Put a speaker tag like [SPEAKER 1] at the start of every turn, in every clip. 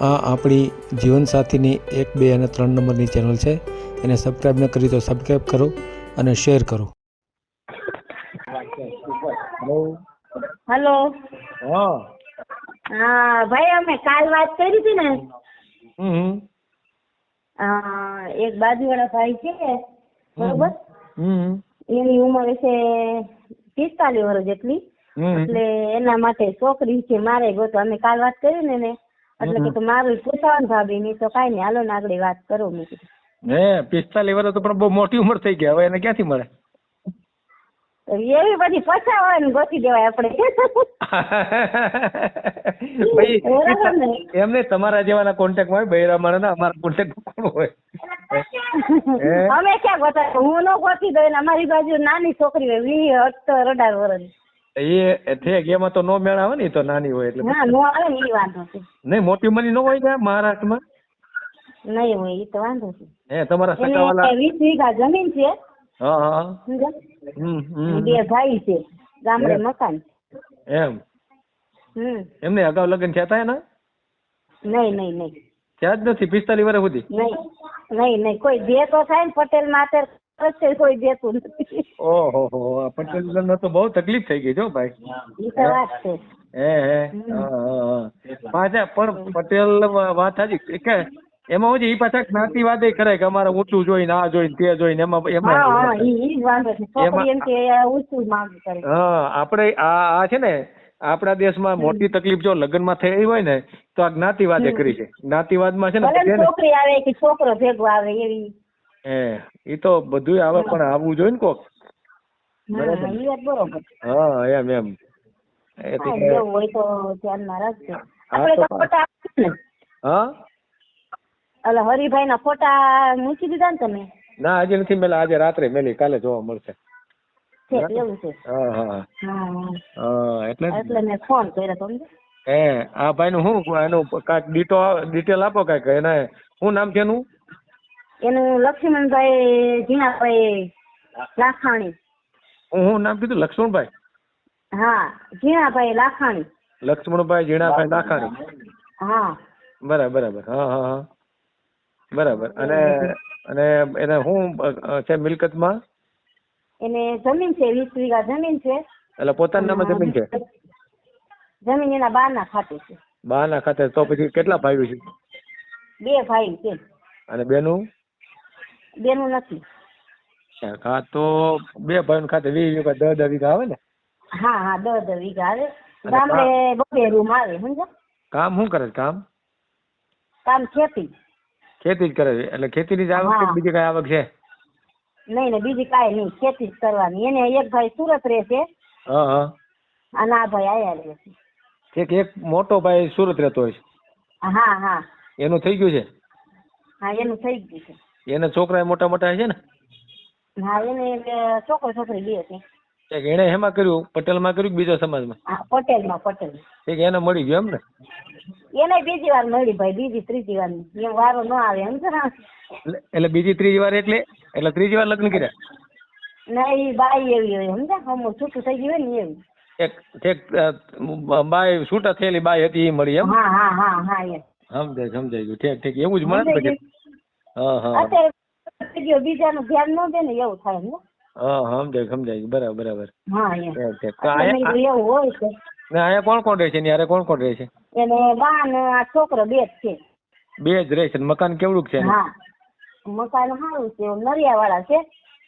[SPEAKER 1] આ આપણી જીવનસાથીની એક બે અને ત્રણ નંબરની ચેનલ છે. એને સબસ્ક્રાઈબ ન કરી તો સબસ્ક્રાઈબ કરો અને શેર કરો.
[SPEAKER 2] હેલો
[SPEAKER 3] હા.
[SPEAKER 2] હા ભાઈ અમે કાલ વાત કરી હતી ને?
[SPEAKER 3] હમ
[SPEAKER 2] એક બાજુવાળા ભાઈ છે બરોબર?
[SPEAKER 3] હમ
[SPEAKER 2] એની ઉંમર છે પિસ્તાલીસ વર્ષ જેટલી.
[SPEAKER 3] હમ.
[SPEAKER 2] એટલે એના માટે છોકરી છે મારે ગોતો અમે કાલ વાત કરી ને એને. એટલે કે તો મારું પૂછાવાનું ભાભી નહીં તો કાંઈ નહીં હાલો ને આગળ વાત કરો મેં કીધું.
[SPEAKER 3] હે પિસ્તાલીસ વર્ષ તો પણ બહુ મોટી ઉંમર થઈ ગયા હવે એને ક્યાંથી મળે?
[SPEAKER 2] એવી બધી પછાવાની ગોતી દેવાય આપણે?
[SPEAKER 3] એમને તમારા જેવાના કોન્ટેક્ટ હોય બૈરા માણસના અમારા કોન્ટેક્ટ કોણ હોય?
[SPEAKER 2] અમે ક્યાં ગોતા? હું ન ગોતી દઉં અમારી બાજુ નાની છોકરી હોય વી અઢાર વર્ષ
[SPEAKER 3] એ ઠેક એમાં તો નો મેળ આવે ને તો નાની હોય એટલે
[SPEAKER 2] હા નો આવે ને એ વાંધો છે.
[SPEAKER 3] નહીં મોટી મની નો હોય ત્યાં મહારાષ્ટ્રમાં?
[SPEAKER 2] નહીં હોય એ તો વાંધો છે.
[SPEAKER 3] હે તમારા સગાવાલા
[SPEAKER 2] વીસ વીઘા જમીન છે.
[SPEAKER 3] હા હા
[SPEAKER 2] સમજ્યા?
[SPEAKER 3] હમ
[SPEAKER 2] અને
[SPEAKER 3] હમ.
[SPEAKER 2] બે ભાઈ છે ગામડે મકાન.
[SPEAKER 3] એમ.
[SPEAKER 2] હમ.
[SPEAKER 3] એમને અગાઉ લગ્ન થયા હતા એના?
[SPEAKER 2] નહીં નહીં નહીં.
[SPEAKER 3] થયા જ નથી પિસ્તાલીસ વર્ષ સુધી?
[SPEAKER 2] નહીં નહીં નહીં કોઈ બે તો થાય ને પટેલમાં અત્યારે છે કોઈ દેતું નથી.
[SPEAKER 3] ઓહો હો પટેલ ને તો બહુ તકલીફ થઈ ગઈ જો ભાઈ.
[SPEAKER 2] એ
[SPEAKER 3] હે હે. પાછા પણ પટેલ વાત સાચી. કે એમાં હું ઈ પાછા જ્ઞાતિવાદ કરે કે અમારે ઊંચું જોઈને આ જોઈને તે જોઈને એમાં એમાં
[SPEAKER 2] હા
[SPEAKER 3] આપણે આ આ છે ને આપણા દેશમાં મોટી તકલીફ જો લગ્નમાં થઈ હોય ને તો આ જ્ઞાતિવાદે કરી છે. જ્ઞાતિવાદમાં છે ને
[SPEAKER 2] છોકરી આવે કે છોકરો ભેગો આવે એવી
[SPEAKER 3] હે એ તો બધુંય આવે પણ આવવું જોઈએ ને કોક.
[SPEAKER 2] હા
[SPEAKER 3] એમ એમ.
[SPEAKER 2] હરિભાઈ ના ફોટા મૂકી દીધા ને તમે?
[SPEAKER 3] ના આજે નથી મેલા આજે રાત્રે મેલી કાલે જોવા મળશે. હા આ ભાઈ નું. શું એનું કાંઈક ડીટો ડિટેલ આપો કાંઈક એને શું નામ છે એનું?
[SPEAKER 2] એનું લક્ષ્મણભાઈ ઝીણાભાઈ લાખાણી.
[SPEAKER 3] હું નામ કીધું લક્ષ્મણભાઈ?
[SPEAKER 2] હા ઝીણાભાઈ લાખાણી.
[SPEAKER 3] લક્ષ્મણભાઈ જીણાભાઈ લાખાણી.
[SPEAKER 2] હા.
[SPEAKER 3] બરાબર બરાબર. હા હા હા. બરાબર. અને અને એને હું છે મિલકતમાં?
[SPEAKER 2] એને જમીન છે વીસ વીઘા જમીન છે.
[SPEAKER 3] એટલે પોતાના નામે જમીન છે?
[SPEAKER 2] જમીન એના બાર ના ખાતે છે.
[SPEAKER 3] બાર ના ખાતે. તો પછી કેટલા ભાઈઓ છે?
[SPEAKER 2] બે ભાઈ છે.
[SPEAKER 3] અને બેનું?
[SPEAKER 2] બેનું નથી.
[SPEAKER 3] હા તો બે ભાઈઓ ખાતે વીસ વીઘા દસ દસ વીઘા આવે ને?
[SPEAKER 2] હા હા દસ દસ વીઘા આવે. ગામડે બબે રૂમ આવે સમજો
[SPEAKER 3] કામ શું કરે કામ?
[SPEAKER 2] કામ ખેતી.
[SPEAKER 3] ખેતી જ કરે છે એટલે ખેતીની જ આવક છે બીજી કઈ આવક છે?
[SPEAKER 2] નહીં ને બીજી કાંઈ નહીં ખેતી જ કરવાની. એને એક ભાઈ સુરત રહે છે
[SPEAKER 3] હા હા.
[SPEAKER 2] અને આ ભાઈ આયા રહે છે
[SPEAKER 3] ઠીક એક મોટો ભાઈ સુરત રહેતો હોય છે.
[SPEAKER 2] હા હા.
[SPEAKER 3] એનું થઈ ગયું છે?
[SPEAKER 2] હા એનું થઈ ગયું છે.
[SPEAKER 3] એને છોકરા મોટા મોટા છે ને?
[SPEAKER 2] હા એને છોકરો છોકરી બે હતી.
[SPEAKER 3] એક એને હેમાં કર્યું પટેલમાં કર્યું બીજા સમાજમાં?
[SPEAKER 2] હા પટેલમાં પટેલ
[SPEAKER 3] એક એને મળી ગયો એમ ને?
[SPEAKER 2] એને બીજી વાર મળી ભાઈ બીજી ત્રીજી વાર. એમ વારો ન આવે એમ છે
[SPEAKER 3] એટલે બીજી ત્રીજી વાર એટલે? એટલે ત્રીજી વાર લગ્ન કર્યા?
[SPEAKER 2] ના એ બાઈ એવી હોય સમજ્યા? હમ છૂટું થઈ ગયું ને એવી
[SPEAKER 3] એક એક બાઈ છૂટા થયેલી બાય હતી એ મળી એમ?
[SPEAKER 2] હા હા હા હા એમ.
[SPEAKER 3] સમજાય સમજાય ગયું. ઠીક ઠીક. એવું જ મળે ને
[SPEAKER 2] અત્યારે ગયો. બીજાનું ધ્યાન ન દે ને એવું થાય ને.
[SPEAKER 3] હા સમજાય સમજાય. બરાબર બરાબર.
[SPEAKER 2] હા એવું હોય છે.
[SPEAKER 3] ને અહીંયા કોણ કોણ રહે છે ને કોણ કોણ રહે છે
[SPEAKER 2] એને બા ને આ છોકરો બે જ છે.
[SPEAKER 3] બે જ રહે છે મકાન કેવડું છે?
[SPEAKER 2] હા. મકાન સારું છે. નરિયા વાળા છે.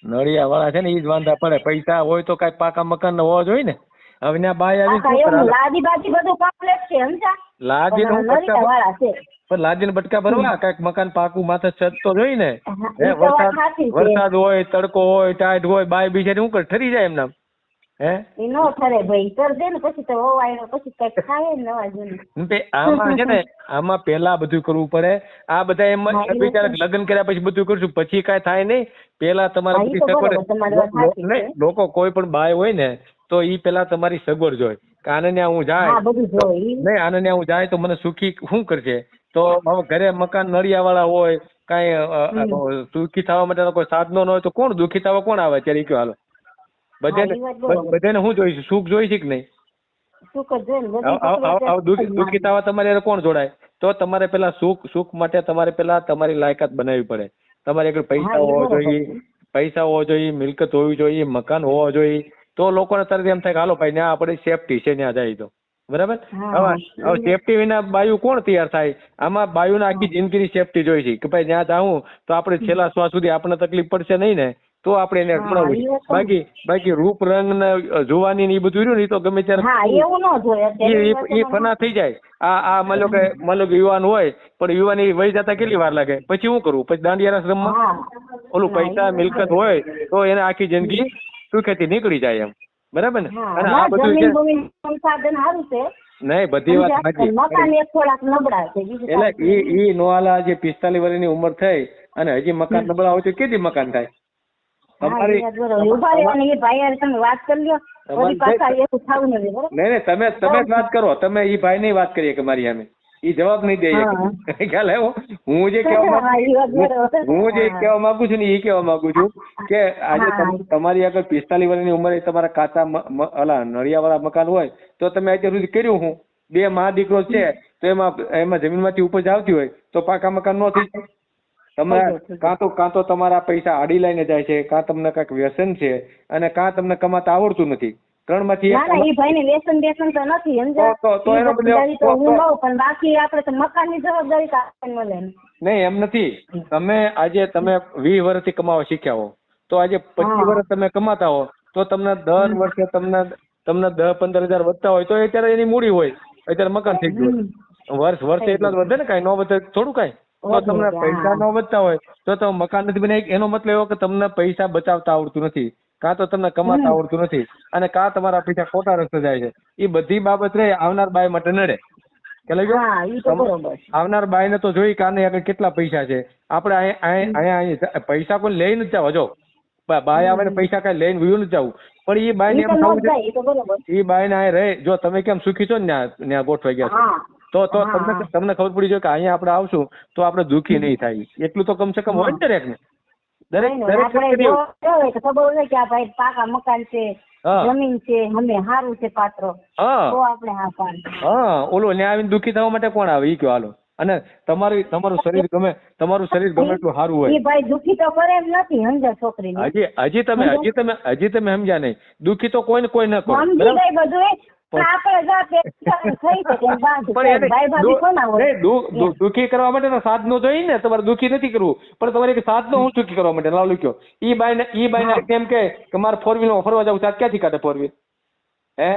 [SPEAKER 3] નળિયા વાળા છે ને જ વાંધા પડે. પૈસા હોય તો કઈ પાકા મકાન હોવા જોઈએ ને? હવે ત્યાં બાય આવી
[SPEAKER 2] લાદી બાજી બધું કમ્પ્લેટ છે સમજા
[SPEAKER 3] લાદી
[SPEAKER 2] નું
[SPEAKER 3] બટકા
[SPEAKER 2] છે.
[SPEAKER 3] પણ લાદીને બટકા ભરવા? કંઈક મકાન પાકું માથે છત તો જોઈ ને?
[SPEAKER 2] હે
[SPEAKER 3] વરસાદ વરસાદ હોય તડકો હોય ટાઈટ હોય બાય બિચારી શું કરે? ઠરી જાય એમના હે?
[SPEAKER 2] ઈ નો ઠરે ભાઈ. કર દે ને પછી તો વવાય પછી કંઈક ખાય ને નવા જૂની.
[SPEAKER 3] આમાં છે ને આમાં બધું કરવું પડે. આ બધા એમ બિચારા લગ્ન કર્યા પછી બધું કરશું. પછી કાંઈ થાય નહીં. પેલા તમારે બધી સગવડ. લોકો કોઈ પણ બાય હોય ને તો ઈ પેલા તમારી સગવડ જોઈ કે આને હું જાય. નહીં આને હું જાય તો મને સુખી શું કરશે તો હવે ઘરે મકાન નળિયા વાળા હોય કાંઈ સુખી થવા માટે કોઈ સાધનો ન હોય તો કોણ દુખી થવા કોણ આવે ત્યારે કયો હાલો. બધાને. બધાને શું જોઈશે? સુખ જોઈશે કે નહીં? દુખી થવા તમારે કોણ જોડાય? તો તમારે પેલા સુખ સુખ માટે તમારે પેલા તમારી લાયકાત બનાવવી પડે. તમારે આગળ પૈસા હોવા જોઈએ પૈસા હોવા જોઈએ મિલકત હોવી જોઈએ મકાન હોવા જોઈએ. તો લોકોને તરત એમ થાય કે હાલો ભાઈ ત્યાં આપણે સેફટી છે ત્યાં જાય તો. બરાબર? હવે સેફટી વિના બાયુ કોણ તૈયાર થાય? આમાં બાયુને આખી જિંદગીની સેફટી જોઈ છે કે ભાઈ ત્યાં જાઉં તો આપણે છેલ્લા શ્વાસ સુધી આપણને તકલીફ પડશે નહીં ને? તો આપણે એને
[SPEAKER 2] એ તો-
[SPEAKER 3] બાકી બાકી રૂપ રંગ ને જોવાની ને એ બધું રહ્યું ને તો ગમે ત્યારે
[SPEAKER 2] એ
[SPEAKER 3] ફના થઈ જાય. આ આ માનો કે માનો કે યુવાન હોય પણ યુવાની વહી જતા કેટલી વાર લાગે? પછી શું કરવું? પછી દાંડિયા ના રમવા
[SPEAKER 2] હા.
[SPEAKER 3] ઓલું પૈસા મિલકત હોય તો એને આખી જિંદગી સુખેથી નીકળી જાય એમ. બરાબર ને? અને આ બધું છે
[SPEAKER 2] સંસાધન સારું છે.
[SPEAKER 3] નહીં બધી વાત સાચી.
[SPEAKER 2] મકાન એક થોડાક નબળા છે
[SPEAKER 3] એટલે ઈ ઈ નોઆલા જે પિસ્તાલીસ વર્ષની ઉંમર થઈ અને હજી મકાન નબળા હોય તો કેદી મકાન થાય? તમારી
[SPEAKER 2] એ એ તમે
[SPEAKER 3] નહીં તમે તમે જ વાત કરો. તમે ઈ ભાઈ ની વાત કરીએ કે મારી સામે. ઈ જવાબ નહીં દે ખ્યાલ આવ્યો? હું જે કહેવા
[SPEAKER 2] હા,
[SPEAKER 3] જે કહેવા માંગુ છું ને એ કહેવા માંગુ છું કે આજે. તમારી આગળ પિસ્તાલીસ વર્ષની ઉંમરે તમારા કાચા અલા નળિયાવાળા મકાન હોય તો તમે અત્યાર સુધી કર્યું હું? બે મા દીકરો છે તો એમાં એમાં જમીનમાંથી ઉપજ આવતી હોય તો પાકા મકાન નો થઈ જાય. તમે
[SPEAKER 2] થઈ જાય, થઈ જાય.
[SPEAKER 3] કાં તો કાં તો તમારા પૈસા આડી લઈને જાય છે કાં તમને કાંઈક વ્યસન છે અને કાં તમને કમાતા આવડતું નથી. ત્રણમાંથી
[SPEAKER 2] ના ના એ ભાઈ ને વ્યસન બેસન તો નથી સમજ્યા?
[SPEAKER 3] તો- તો- તો
[SPEAKER 2] ઈ
[SPEAKER 3] એનો
[SPEAKER 2] જવાબદારી તો
[SPEAKER 3] તો-
[SPEAKER 2] હું લઉં પણ બાકી આપણે તો મકાનની જવાબદારી તો મળે
[SPEAKER 3] નહીં એમ નથી. તમે આજે તમે વીસ વર્ષથી કમાવા શીખ્યા હો. તો આજે પચીસ વર્ષ તમે કમાતા હો. તો તમને દર વર્ષે તમને તમને દસ પંદર હજાર વધતા હોય તો અત્યારે એની મૂડી હોય. અત્યારે મકાન થઈ ગયું વર્ષ વર્ષે એટલા જ વધે ને કાંઈ? ન વધે થોડું કાંઈ? તો તમને પૈસા ન વધતા હોય તો તમે મકાન નથી બનાવી. એનો મતલબ એવો કે તમને પૈસા બચાવતા આવડતું નથી. કાં તો તમને કમાતા. આવડતું નથી અને કાં તમારા પૈસા ખોટા રસ્તે જાય છે. એ બધી બાબત રે આવનાર બાય માટે નડે. કે લઈ આવનાર
[SPEAKER 2] બાય ને તો
[SPEAKER 3] જોઈ કાને આગળ કેટલા પૈસા છે. આપણે અહીં- અહીં- અહીંયા પૈસા કોઈ લઈ નથી જાવ જો બાય આવે ને પૈસા કઈ લઈને વયું નથી જવું. પણ એ બાઈને
[SPEAKER 2] ને
[SPEAKER 3] એમ થવું છે એ બાઈને અહીં રહે જો તમે કેમ સુખી છો ને ત્યાં ગોઠવાઈ ગયા છો? તો તો તમને તમને ખબર પડી જાય કે અહીંયા આપણે આવશું તો આપણે દુઃખી નહીં થાય. એટલું તો કમસે કમ હોય ને દરેક ને દરેક
[SPEAKER 2] નહીં, નહીં,
[SPEAKER 3] દરેક
[SPEAKER 2] આપણે
[SPEAKER 3] વ્યક્તિને
[SPEAKER 2] જો
[SPEAKER 3] એવું.
[SPEAKER 2] હોય તો ખબર કે આ ભાઈ પાકા મકાન છે જમીન છે અમે સારું છે પાત્ર. તો આપણે હા પાડ
[SPEAKER 3] હા ઓલો ન્યા આવીને દુઃખી થવા માટે કોણ આવે? ઈ કયો હાલો. અને તમારી તમારું શરીર ગમે તમારું શરીર ગમે એટલું સારું હોય.
[SPEAKER 2] ભાઈ દુખી તો કરે એમ નથી સમજા છોકરી
[SPEAKER 3] હજી હજી તમે હજી તમે હજી તમે સમજ્યા નહીં. દુખી તો કોઈ ને કોઈ ન કરો
[SPEAKER 2] બધું
[SPEAKER 3] દુઃખી કરવા માટે સાધનો જોઈએ ને તમારે દુઃખી નથી કરવું. પણ તમારે એક સાધનો હું દુઃખી કરવા માટે લાવ લખ્યો ઈ બાઈને ઈ બાય ને એમ કે મારે ફોર વ્હીલમાં ફરવા જવું છે ક્યાંથી કાઢે ફોર વ્હીલ હે?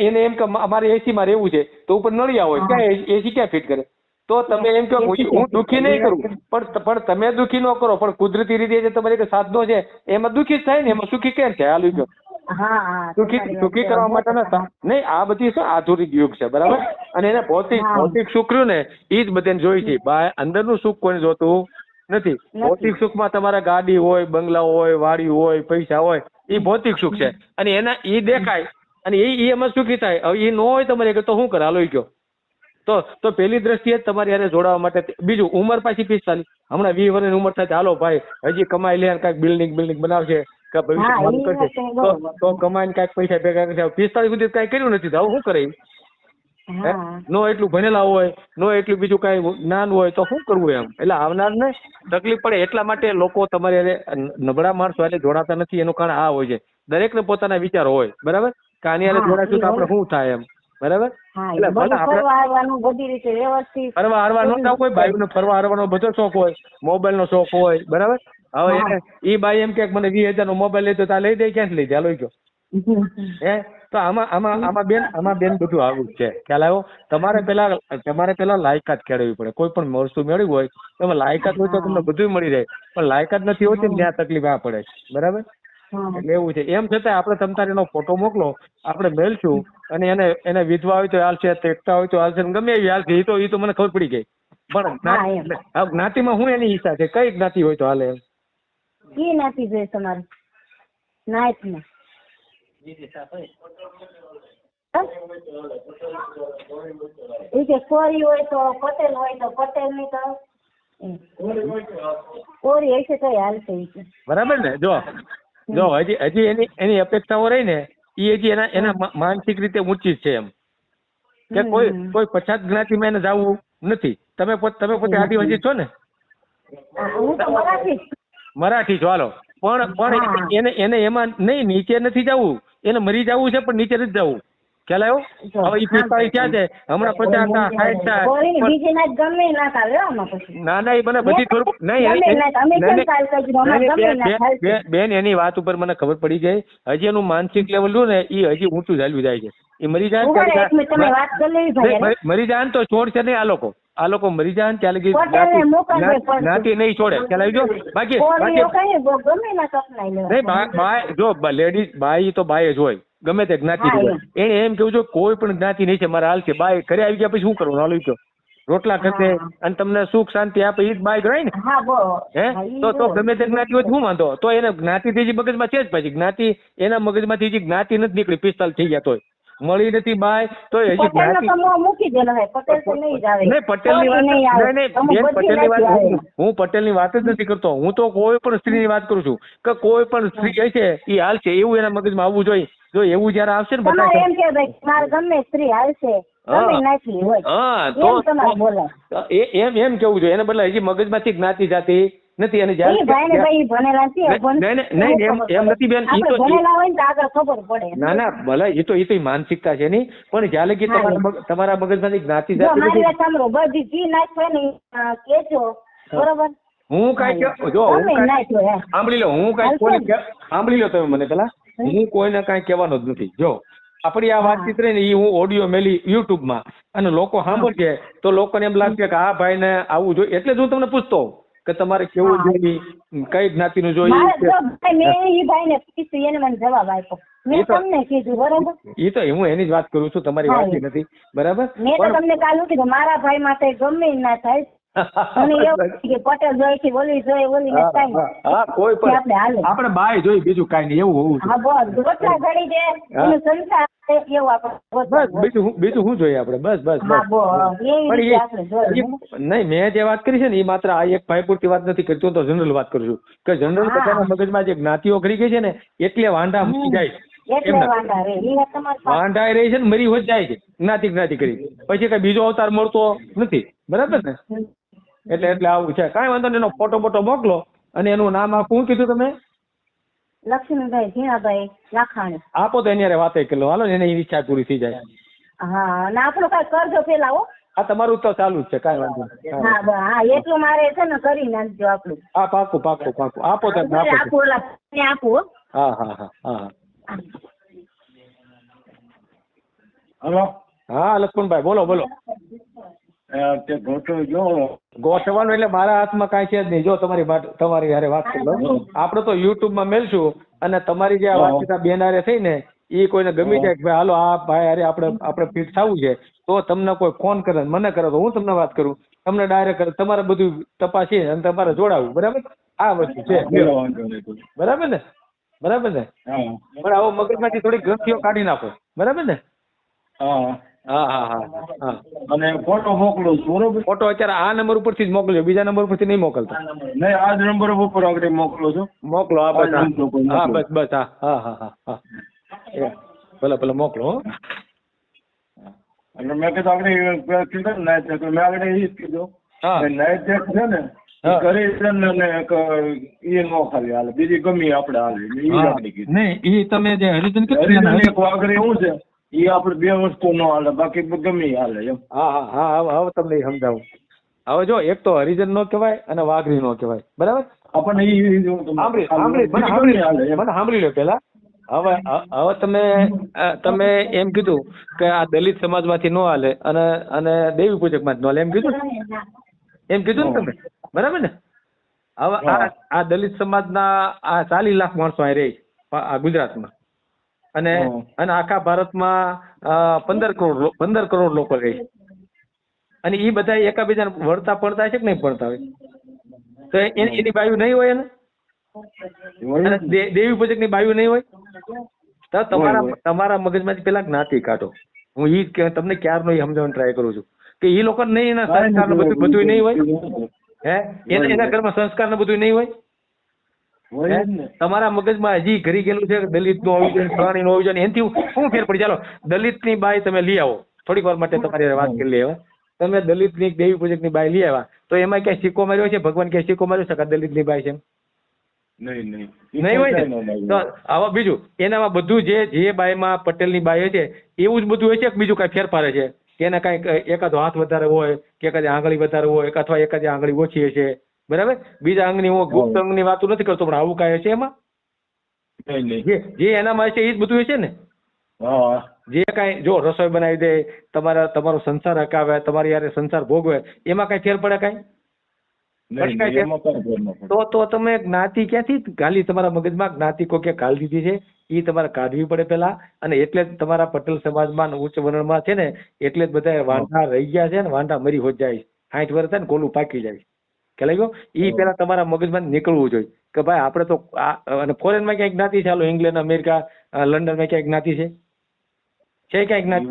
[SPEAKER 3] એને એમ કે મારે એસી માં રહેવું છે તો ઉપર નળિયા હોય ક્યાં એસી ક્યાં ફિટ કરે? તો તમે એમ કહો હું દુઃખી? નહીં કરું. પણ પણ તમે દુઃખી ન કરો પણ કુદરતી રીતે જે તમારે એક સાધનો છે એમાં દુઃખી જ થાય ને એમાં સુખી કેમ થાય?
[SPEAKER 2] હા હા
[SPEAKER 3] સુખી સુખી કરવા માટે નતા નહીં આ બધી શું આધુનિક યુગ છે બરાબર? અને એને ભૌતિક ભૌતિક સુખ રહ્યું ને એ જ બધાને જોઈ છે. બહાર અંદરનું સુખ કોઈને જોતું નથી. ભૌતિક સુખમાં તમારા ગાડી હોય બંગલા હોય વાડી હોય પૈસા હોય એ ભૌતિક સુખ છે. અને એના એ દેખાય અને એ ઈ એમાં સુખી થાય. હવે એ ન હોય તમારે તો શું કરે? હાલો ગયો તો તો પેલી દ્રષ્ટિએ તમારી હારે જોડાવા માટે બીજું ઉંમર પાછી પિસ્તાલીસ. હમણાં વીસ વર્ષની ઉંમર થાય હાલો ભાઈ હજી કમાઈ લે કાંઈક બિલ્ડિંગ બિલ્ડિંગ બનાવશે. કે ભવિષ્ય
[SPEAKER 2] હા,
[SPEAKER 3] કરશે.
[SPEAKER 2] તો
[SPEAKER 3] કમાઈને કાંઈક પૈસા ભેગા કરશે. પિસ્તાળીસ સુધી કાંઈ કર્યું નથી. તો શું કરે નો એટલું ભણેલા હોય નો એટલું બીજું કાંઈ જ્ઞાન હોય તો શું કરવું એમ? એટલે આવનારને તકલીફ પડે એટલા માટે લોકો તમારે નબળા માણસો એટલે જોડાતા નથી. એનું કારણ આ હોય છે. દરેકને પોતાના વિચાર હોય. બરાબર? કાની આને જોડાશું તો આપણે શું થાય એમ? બરાબર? એટલે ભલે આપણે-
[SPEAKER 2] ફરવા હરવાનો રીતે
[SPEAKER 3] હરવા નો કોઈ ફરવા હરવાનો બધો શોખ હોય મોબાઈલ નો શોખ હોય બરાબર? હવે. એને ઈ બાઈ એમ કે મને વીસ હજાર નો મોબાઈલ લઈ તો તા લઈ દે ક્યાંથી લઈ દે ગયો હે? તો આમાં આમાં આમાં બેન આમાં બેન બધું આવું જ છે. ખ્યાલ આવ્યો? તમારે પેલા તમારે પેલા લાયકાત કેળવવી પડે. કોઈ પણ વસ્તુ મેળવી હોય તમે લાયકાત હોય તો તમને બધું મળી જાય પણ લાયકાત નથી હોતી ને ત્યાં તકલીફ આ પડે. બરાબર? એટલે એવું છે. એમ છતાં આપણે તમતારે એનો ફોટો મોકલો આપણે મેલશું અને એને એને વિધવા હોય તો હાલશે તેકતા હોય તો હાલશે ગમે એવી હાલશે એ તો એ તો મને ખબર પડી ગઈ. પણ જ્ઞાતિમાં હું એની ઈચ્છા છે? કઈ જ્ઞાતિ હોય તો હાલે એમ?
[SPEAKER 2] ઈ નથી જોઈએ તમારે. નાઈટ ને કે કોરી હોય તો પટેલ હોય તો પટેલની તો કોરી હશે તો હાલશે કે.
[SPEAKER 3] બરાબર ને? જો જો હજી હજી એની એની અપેક્ષાઓ રહી ને એ હજી એના એના માનસિક રીતે ઊંચી છે એમ. કે કોઈ કોઈ પછાત જ્ઞાતિમાં એને જવું નથી. તમે તમે પોતે આદિવાસી છો ને?
[SPEAKER 2] હું તો મરાઠી.
[SPEAKER 3] મરાઠી છો હાલો. પણ પણ એને એને એમાં નહીં નીચે નથી જવું. એને મરી જવું છે પણ નીચે નથી જવું. ખ્યાલ આવ્યો? હવે એ પિસ્તાળીસ થયા છે. હમણાં પચાસ થાય સાઠ થાય
[SPEAKER 2] કોઈને
[SPEAKER 3] પણ-
[SPEAKER 2] બીજી નાચ ગમે ઈ નાચ આવે હો આમાં પછી.
[SPEAKER 3] ના ના એ મને બધી થોડું નહીં બેન, એની વાત ઉપર મને ખબર પડી જાય હજી એનું માનસિક લેવલ રહ્યું ને એ હજી ઊંચું ચાલ્યું જાય છે. એ મરી જાય મરી- જાય તો છોડ છે નહીં આ લોકો. આ લોકો મરી જાય ત્યારે લગી
[SPEAKER 2] પટેલને
[SPEAKER 3] જ્ઞાતિ- નહીં છોડે. ખ્યાલ આવી ગયો? બાકી બાકી જો લેડીઝ બાઈ તો બાય જ હોય. ગમે તે જ્ઞાતિ હોય. એને એમ કેવું છે કોઈ પણ જ્ઞાતિ નહીં છે મારા હાલ છે. બાય ઘરે આવી ગયા પછી શું કરવાનું? હાલ ઈ રોટલા કરશે અને તમને સુખ શાંતિ આપે એ જ બાય ગણાય ને.
[SPEAKER 2] હે
[SPEAKER 3] તો તો ગમે તે જ્ઞાતિ હોય શું વાંધો? તો એને જ્ઞાતિ થી મગજમાં છે જ પછી. જ્ઞાતિ એના મગજમાંથી જે જ્ઞાતિ નથી નીકળી પિસ્તાલ થઈ ગયા તોય. મળી નથી બાય તો હજી
[SPEAKER 2] પટેલનો
[SPEAKER 3] જ્ઞાતિ
[SPEAKER 2] મૂકી દેલો હે પટેલ તો નહીં જ આવે.
[SPEAKER 3] નહીં પટેલની વાત
[SPEAKER 2] નહીં
[SPEAKER 3] નહીં
[SPEAKER 2] બધી
[SPEAKER 3] પટેલની વાત હું- પટેલની વાત જ નથી કરતો. હું તો કોઈ પણ સ્ત્રી ની વાત કરું છું. કે કોઈ પણ સ્ત્રી કહે છે એ હાલ છે એવું એના મગજમાં આવવું જોઈએ. જો એવું જયારે આવશે ને બધા
[SPEAKER 2] એમ કે ભાઈ મારે ગમે સ્ત્રી હાલશે
[SPEAKER 3] હા. તો
[SPEAKER 2] એમ
[SPEAKER 3] એમ કેવું જોઈએ? એને બદલે હજી મગજમાંથી જ્ઞાતિ જાતિ. નથી અને જ્યારે
[SPEAKER 2] ઈ ભણેલા છે
[SPEAKER 3] નહીં, એમ- એમ નથી બેન, ઈ તો-
[SPEAKER 2] ભણેલા હોય તો આગળ ખબર પડે.
[SPEAKER 3] ના ના ભલે એ તો એ તો માનસિકતા છે નહીં. પણ જ્યાં લગી તમારા તમારા મગજમાંથી જ્ઞાતિ જાતિ
[SPEAKER 2] મારી સાંભળો બધી જી નાખે ને કેજો. બરોબર?
[SPEAKER 3] હું કાંઈ જો. સાંભળી લો હું કાંઈ કોઈને સાંભળી લો તમે મને પેલા હું કોઈને કઈ કહેવાનો જ નથી. જો આપણી આ વાતચીત રહી ને એ હું ઓડિયો મેલી યુટ્યુબમાં. અને લોકો સાંભળશે તો લોકોને એમ લાગશે કે આ ભાઈને આવું જોઈએ એટલે જ હું તમને પૂછતો હોઉં. કે તમારે કેવું. જોઈએ કઈ જ્ઞાતિનું જોઈએ
[SPEAKER 2] મારે જો ભાઈ મેં ઈ ભાઈ ને પૂછ્યું એને મને જવાબ આપ્યો મેં
[SPEAKER 3] એ
[SPEAKER 2] તમને કીધું બરાબર
[SPEAKER 3] એ તો હું એની જ વાત કરું છું તમારી. વાત નથી બરાબર
[SPEAKER 2] મેં તો તમને કાલ કીધું મારા ભાઈ માટે ગમે ના થાય આપણે
[SPEAKER 3] બાય જોઈ બીજું કઈ નહીં એવું હોવું. બીજું શું- બીજું શું જોઈએ આપણે? બસ નહીં મેં જે વાત કરી છે ને એ માત્ર આ એક ભાઈ પૂરતી વાત નથી કરતી હું તો જનરલ વાત કરું છું. કે જનરલ. બધાના મગજમાં જે જ્ઞાતિઓ ઘડી ગઈ છે ને એટલે વાંઢા મૂકી જાય. વાંઢા રહી છે ને મરી હોત જાય છે. જ્ઞાતિ જ્ઞાતિ કરી. પછી કઈ બીજો અવતાર મળતો નથી. બરાબર ને? એટલે એટલે આવું છે. કાંઈ વાંધો નહીં એનો ફોટો બોટો મોકલો અને એનું નામ આખું શું કીધું તમે?
[SPEAKER 2] લક્ષ્મીભાઈ ઝીણાભાઈ લાખાણી.
[SPEAKER 3] આપો તો એની હારે વાતે કરી લો. હાલો ને એની ઈચ્છા પૂરી થઈ જાય.
[SPEAKER 2] હા અને આપણું કાંઈ કરજો પેલા હો.
[SPEAKER 3] આ તમારું તો ચાલુ જ છે કાંઈ વાંધો નહીં. હા.
[SPEAKER 2] હા એટલું મારે છે ને કરી નાખજો આપણું.
[SPEAKER 3] હા પાકું પાકું પાકું. આપો તો આપો.
[SPEAKER 2] આપું ને હો.
[SPEAKER 3] હા હા હા.
[SPEAKER 4] હલો.
[SPEAKER 3] હા લક્ષ્મણભાઈ બોલો બોલો.
[SPEAKER 4] તે ગોઠવ જો
[SPEAKER 3] ગોઠવવાનું એટલે મારા હાથમાં કાંઈ છે જ નહીં. જો તમારી તમારી હારે વાત કરી લઉં. આપણે તો યુટ્યુબમાં મેલશું અને તમારી જે આ. વાતચીત બેન હારે થઈ ને એ કોઈને ગમી જાય કે ભાઈ હાલો આ ભાઈ હારે આપણે આપણે ફિટ થવું છે. તો તમને કોઈ ફોન કરે મને કરે તો હું તમને વાત કરું. તમને ડાયરેક્ટ તમારે બધું તપાસી અને તમારે જોડાવું. બરાબર? આ વસ્તુ છે. બરાબર ને? બરાબર ને? પણ આવો મગજમાંથી થોડી ગ્રંથિઓ કાઢી નાખો. બરાબર ને?
[SPEAKER 4] હા.
[SPEAKER 3] હા હા હા હા.
[SPEAKER 4] અને ફોટો મોકલું છું બરોબર?
[SPEAKER 3] ફોટો અત્યારે આ નંબર ઉપરથી જ મોકલજો બીજા નંબર ઉપરથી નહીં મોકલતા.
[SPEAKER 4] નહીં આ જ નંબર ઉપર આગળ મોકલું છું.
[SPEAKER 3] મોકલો હા બસ
[SPEAKER 4] હા.
[SPEAKER 3] બસ બસ હા હા હા ભલે ભલે મોકલો
[SPEAKER 4] એટલે મેં કીધું આગળ કીધું ને નાઈટ ચેક મેં આગળ એ જ કીધું.
[SPEAKER 3] હા.
[SPEAKER 4] કે ચેક છે ને કરી છે ને એ નો ખાલી હાલે બીજી ગમી આપણે હાલે
[SPEAKER 3] નહીં એ તમે જે હરિજન
[SPEAKER 4] હરિજન એક વાગરે શું છે એ આપણે બે વસ્તુ નો હાલે બાકી ગમે હાલે એમ.
[SPEAKER 3] હા હા હા હવે તમને સમજાવું. હવે જો એક તો હરિજન નો કહેવાય અને વાઘરી નો કહેવાય. બરાબર?
[SPEAKER 4] આપણને
[SPEAKER 3] મને સાંભળી લો પેલા હવે હવે તમે તમે એમ કીધું કે આ દલિત સમાજમાંથી નો હાલે અને અને દેવી પૂજકમાં નો હાલે એમ કીધું? એમ કીધું ને તમે? બરાબર ને? હવે આ આ દલિત સમાજના આ ચાલીસ લાખ માણસો અહીં રહે આ ગુજરાતમાં. અને અને આખા ભારતમાં પંદર કરોડ પંદર કરોડ લોકો રહે અને એ બધા એકાબીજાને વળતા પડતા છે કે નહીં પડતા હોય? તો એની બાયુ નહીં હોય એને? દેવી પૂજકની બાયુ નહીં હોય? તો તમારા. તમારા મગજમાંથી પેલા જ્ઞાતિ કાઢો. હું ઈ જ તમને ક્યારનો એ સમજાવવાની ટ્રાય કરું છું? કે એ લોકો નહીં એના સંસ્કાર બધું બધું નહીં હોય? હે? એના ઘરમાં સંસ્કાર ને બધું નહીં હોય? તમારા મગજમાં હજી ઘરી ગયેલું છે દલિતનું હોવું જોઈએ ફલાણી નું હોવું જોઈએ એનથી શું ફેર પડી? ચાલો દલિતની બાય તમે લઈ આવો. થોડીક વાર માટે તમારી વાત કરી લેવા તમે દલિતની દેવી પૂજકની બાય લઈ આવ્યા. તો એમાં ક્યાંય સિક્કો માર્યો છે? ભગવાન ક્યાંય સિક્કો માર્યો છે દલિતની બાય છે?
[SPEAKER 4] નહીં નહીં.
[SPEAKER 3] નહીં હોય ને? તો આવા બીજું એનામાં બધું જે જે બાયમાં પટેલની બાય છે એવું જ બધું હોય છે કે બીજું કાંઈ ફેરફાર છે? કે એના કાંઈક એકાદો હાથ વધારે હોય કે એકાદ આંગળી વધારે હોય કે અથવા એકાદ આંગળી ઓછી હશે? બરાબર? બીજા અંગની હું ગુપ્ત અંગની વાતો નથી કરતો પણ આવું કાંઈ હશે એમાં?
[SPEAKER 4] નહીં નહીં.
[SPEAKER 3] જે એનામાં હશે એ જ બધું હશે ને?
[SPEAKER 4] હા.
[SPEAKER 3] જે કાંઈ જો રસોઈ બનાવી દે તમારા તમારો સંસાર હકાવે તમારી યારે સંસાર ભોગવે એમાં કાંઈ ફેર પડે કાંઈ. તો તો તમે જ્ઞાતિ ક્યાંથી ગાલી તમારા મગજમાં? જ્ઞાતિ કો કે ગાલી દીધી છે? એ તમારે કાઢવી પડે પેલા અને એટલે જ તમારા પટેલ સમાજમાં ઉચ્ચ વર્ણમાં છે ને એટલે જ બધા વાંઢા રહી ગયા છે ને વાંઢા મરી હોત જાય સાઠ વર્ષ થાય ને કોલું પાકી જાય. ખ્યાલ આવ્યો એ પેલા તમારા મગજમાં નીકળવું જોઈએ. કે ભાઈ આપણે તો આ અને ફોરેનમાં ક્યાંક જ્ઞાતિ છે? હાલો ઇંગ્લેન્ડ અમેરિકા લંડનમાં ક્યાંક જ્ઞાતિ છે? છે ક્યાંક જ્ઞાતિ.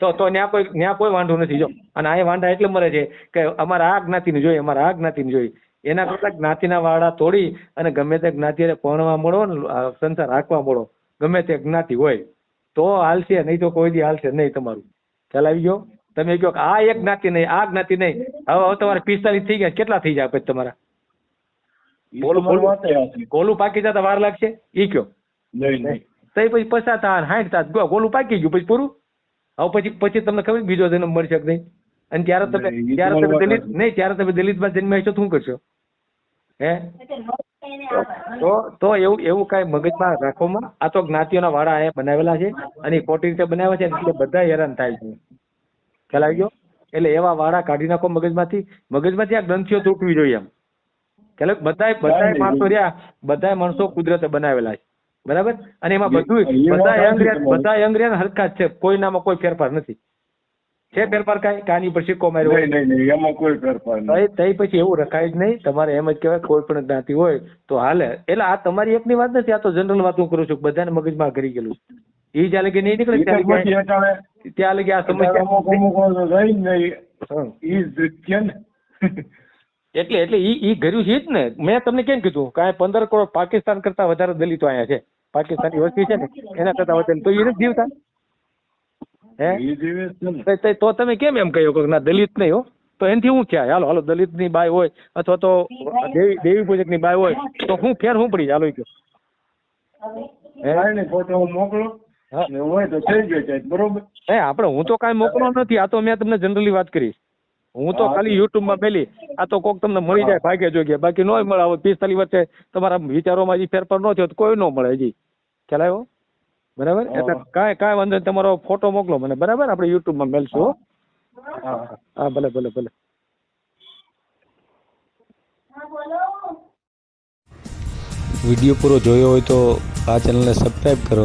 [SPEAKER 3] તો તો ત્યાં કોઈ ત્યાં કોઈ વાંધો નથી. જો અને આ વાંધા એટલે મરે છે કે અમારે આ જ્ઞાતિને જોઈએ અમારે આ જ્ઞાતિને જોઈએ. એના કરતા જ્ઞાતિના વાળા તોડી અને ગમે તે જ્ઞાતિને પરણવા મળો ને સંસાર રાખવા મળો. ગમે તે જ્ઞાતિ હોય તો હાલશે નહીં તો કોઈ દી હાલશે નહીં તમારું. ખ્યાલ આવી ગયો? તમે કહો કે આ એક જ્ઞાતિ નહીં આ જ્ઞાતિ નહીં. હવે હવે તમારે પિસ્તાલીસ થઈ ગયા કેટલા થઈ જાય પછી તમારા. ગોલું પાકી જતા વાર લાગશે? ઈ કયો
[SPEAKER 4] નહીં નહીં.
[SPEAKER 3] તો પછી પચાસ તાર સાઠ તાર ગોલું પાકી ગયું પછી પૂરું? હવે પછી પછી તમને ખબર બીજો જન્મ મળી શકે નહીં. અને ત્યારે તમે ત્યારે તમે દલિત નહીં ત્યારે તમે દલિતમાં જન્મ્યા છો તો શું કરશો? હે? તો તો? એવું એવું કાંઈ મગજમાં રાખોમાં? આ તો જ્ઞાતિઓના વાળા અહીંયા બનાવેલા છે અને ખોટી રીતે બનાવ્યા છે એટલે બધા હેરાન થાય છે. ખ્યાલ આવી ગયો. એટલે એવા વાળા કાઢી નાખો મગજમાંથી. મગજમાંથી આ ગ્રંથિઓ તૂટવી જોઈએ એમ. ખ્યાલ બધાય બધાય માણસો રહ્યા. બધાય માણસો કુદરતે બનાવેલા છે. બરાબર? અને એમાં બધું
[SPEAKER 4] એ વાત
[SPEAKER 3] બધા યંગ
[SPEAKER 4] રહ્યા.
[SPEAKER 3] બધા હરખા જ છે. કોઈનામાં કોઈ ફેરફાર નથી. છે ફેરફાર કાંઈ? કાની પર સિક્કો માર્યો
[SPEAKER 4] નહીં નહીં એમાં કોઈ ફેરફાર નહીં
[SPEAKER 3] તઈ પછી એવું રખાય જ નહીં. તમારે એમ જ કહેવાય કોઈ પણ જ્ઞાતિ હોય તો હાલે. એટલે આ તમારી એકની વાત નથી. આ તો જનરલ વાત હું કરું છું. બધાને મગજમાં ઘરી ગયેલું છે. એ જ્યાં લગી નહીં નીકળે ત્યાં લગી આ
[SPEAKER 4] અમુક અમુક રહી નહીં. ને.
[SPEAKER 3] એટલે એટલે ઈ ઈ ઘર્યું છે જ ને. મેં તમને કેમ કીધું? કાંઈ પંદર કરોડ પાકિસ્તાન કરતા વધારે દલિતો અહીંયા છે. પાકિસ્તાની વસ્તી છે ને એના કરતા વધારે તો એ નથી જીવતા. હે?
[SPEAKER 4] ને.
[SPEAKER 3] તો- તમે કેમ એમ કહ્યું કે ના દલિત નહીં હો? તો એનાથી હું થયા હાલો હાલો દલિતની બાય હોય અથવા તો દેવી દેવી પૂજકની બાય હોય તો હું ફેર હું પડી? હાલો ઈ હે?
[SPEAKER 4] ફોટો હું મોકલો. ને હોય તો થઈ જાય સાહેબ, બરોબર?
[SPEAKER 3] હે આપણે હું તો કાંઈ મોકલો નથી આ તો મેં તમને જનરલી વાત કરી. હું તો
[SPEAKER 4] ખાલી
[SPEAKER 3] ખાલી યુટ્યુબમાં મેલી આ તો કોક તમને મળી જાય ભાગ્ય જોગ્યા બાકી નો મળે હવે પિસ્તાલીસ વર્ષે તમારા વિચારોમાં હજી ફેરફાર ન થયો તો કોઈ ન મળે હજી. ખ્યાલ આવ્યો? બરાબર. એટલે કાંઈ કાંઈ વાંધો નહીં તમારો ફોટો મોકલો મને બરાબર? આપણે યુટ્યુબમાં મેલશું હો.
[SPEAKER 4] હા.
[SPEAKER 3] હા ભલે ભલે ભલે.
[SPEAKER 1] વીડિયો પૂરો જોયો હોય તો આ ચેનલને સબસ્ક્રાઈબ કરો.